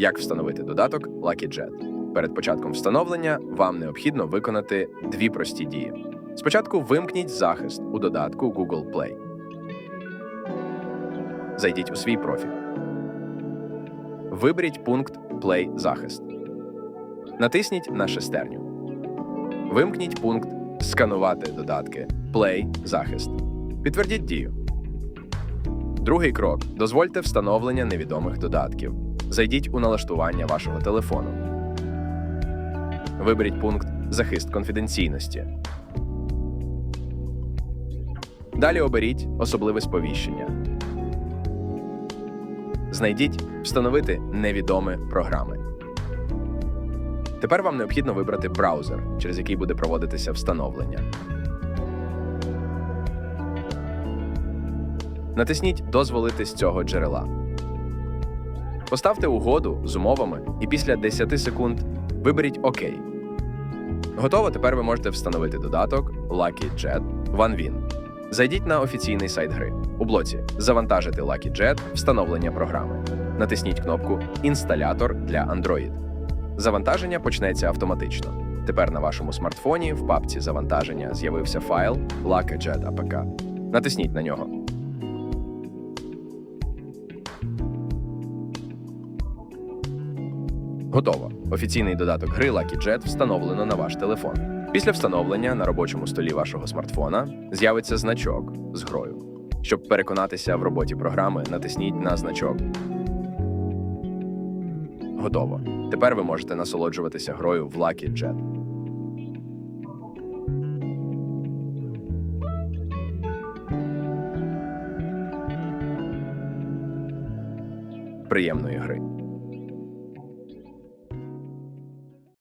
Як встановити додаток Lucky Jet? Перед початком встановлення вам необхідно виконати дві прості дії. Спочатку вимкніть захист у додатку Google Play. Зайдіть у свій профіль. Виберіть пункт Play захист. Натисніть на шестерню. Вимкніть пункт Сканувати додатки Play захист. Підтвердіть дію. Другий крок: дозвольте встановлення невідомих додатків. Зайдіть у налаштування вашого телефону. Виберіть пункт Захист конфіденційності. Далі оберіть особливе сповіщення. Знайдіть Встановити невідомі програми. Тепер вам необхідно вибрати браузер, через який буде проводитися встановлення. Натисніть Дозволити з цього джерела. Поставте угоду з умовами і після 10 секунд виберіть ОК. Готово. Тепер ви можете встановити додаток Lucky Jet OneWin. Зайдіть на офіційний сайт гри. У блоці Завантажити Lucky Jet встановлення програми. Натисніть кнопку Інсталятор для Android. Завантаження почнеться автоматично. Тепер на вашому смартфоні в папці завантаження з'явився файл Lucky Jet APK. Натисніть на нього. Готово. Офіційний додаток гри Lucky Jet встановлено на ваш телефон. Після встановлення на робочому столі вашого смартфона з'явиться значок з грою. Щоб переконатися в роботі програми, натисніть на значок. Готово. Тепер ви можете насолоджуватися грою в Lucky Jet. Приємної гри.